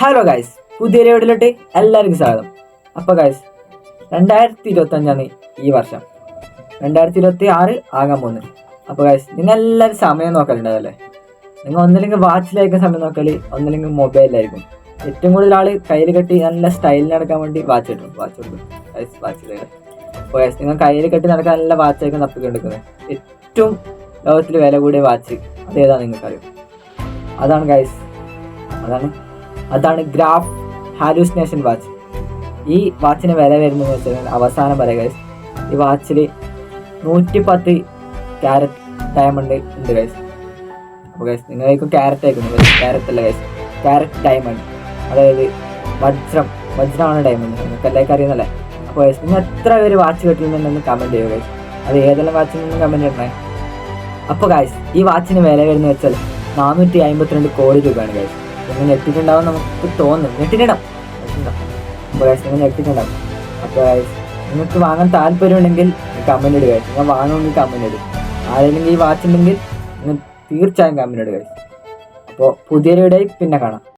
Hello guys പുതിയ വീഡിയോയിലോട്ട് എല്ലാവർക്കും സ്വാഗതം. അപ്പോൾ ഗായ്സ് രണ്ടായിരത്തി ഇരുപത്തഞ്ചാണ് ഈ വർഷം. രണ്ടായിരത്തി ഇരുപത്തി ആറ് ആകാൻ പോകുന്നത്. അപ്പോൾ ഗായ്സ് നിങ്ങൾ എല്ലാവരും സമയം നോക്കലുണ്ടാവല്ലേ നിങ്ങൾ ഒന്നില്ലെങ്കിൽ വാച്ചിലായിരിക്കും സമയം നോക്കൽ ഒന്നില്ലെങ്കിൽ മൊബൈലിലായിരിക്കും ഏറ്റവും കൂടുതൽ ആൾ കയ്യിൽ കെട്ടി നല്ല സ്റ്റൈലിൽ നടക്കാൻ വേണ്ടി വാച്ച് കിട്ടും വാച്ച് കൊടുക്കും ഗൈസ് വാച്ച് അപ്പോൾ ഗൈസ് നിങ്ങൾ കയ്യിൽ കെട്ടി നടക്കാൻ നല്ല വാച്ചായിരിക്കും തപ്പിക്കൊണ്ടിരിക്കുന്നത് ഏറ്റവും ലോകത്തിൽ വില കൂടിയ വാച്ച് അതേതാണ് നിങ്ങൾക്കറിയും. അതാണ് ഗൈസ് അതാണ് അതാണ് ഗ്രാഫ് ഹാലൂസിനേഷൻ വാച്ച്. ഈ വാച്ചിന് വില വരുന്നത് വെച്ചാൽ അവസാനം ഗൈസ് ഈ വാച്ചിൽ നൂറ്റി പത്ത് ക്യാരറ്റ് ഡയമണ്ട് ഉണ്ട് ഗൈസ് അപ്പോൾ ഗൈസ് നിങ്ങളേക്കും ക്യാരറ്റ് ആയിരിക്കും ക്യാരറ്റ് അല്ല ഗൈസ് ക്യാരറ്റ് ഡയമണ്ട് അതായത് വജ്രം. വജ്രമാണ് ഡയമണ്ട് നിങ്ങൾക്ക് എല്ലാവർക്കും അറിയുന്നല്ലേ അപ്പോൾ ഗൈസ് നിങ്ങൾ എത്ര പേര് വാച്ച് കിട്ടുന്നുണ്ടെന്ന് കമന്റ് ചെയ്യുക ഗൈസ് അത് ഏതെല്ലാം വാച്ചിൽ നിന്നും കമന്റ് ഇടണേ? അപ്പോൾ ഗൈസ് ഈ വാച്ചിന് വില വരുന്നത് വെച്ചാൽ നാനൂറ്റി അമ്പത്തിരണ്ട് കോടി രൂപയാണ് ഗൈസ് നിങ്ങൾ ഞെട്ടിട്ടുണ്ടാവും നമുക്ക് തോന്നുന്നു. ഗൈസ് നിങ്ങൾ ഞെട്ടിട്ടുണ്ടാവും. അപ്പോൾ നിങ്ങൾക്ക് വാങ്ങാൻ താല്പര്യമുണ്ടെങ്കിൽ കമന്റ് ഇടുക നിങ്ങൾ വാങ്ങുമെങ്കിൽ കമന്റ് ഇടും. ആരെങ്കിലും ഈ വാച്ച് ഉണ്ടെങ്കിൽ നിങ്ങൾ തീർച്ചയായും കമന്റ് ഇടുക അപ്പോൾ പുതിയ വീഡിയോ പിന്നെ കാണാം.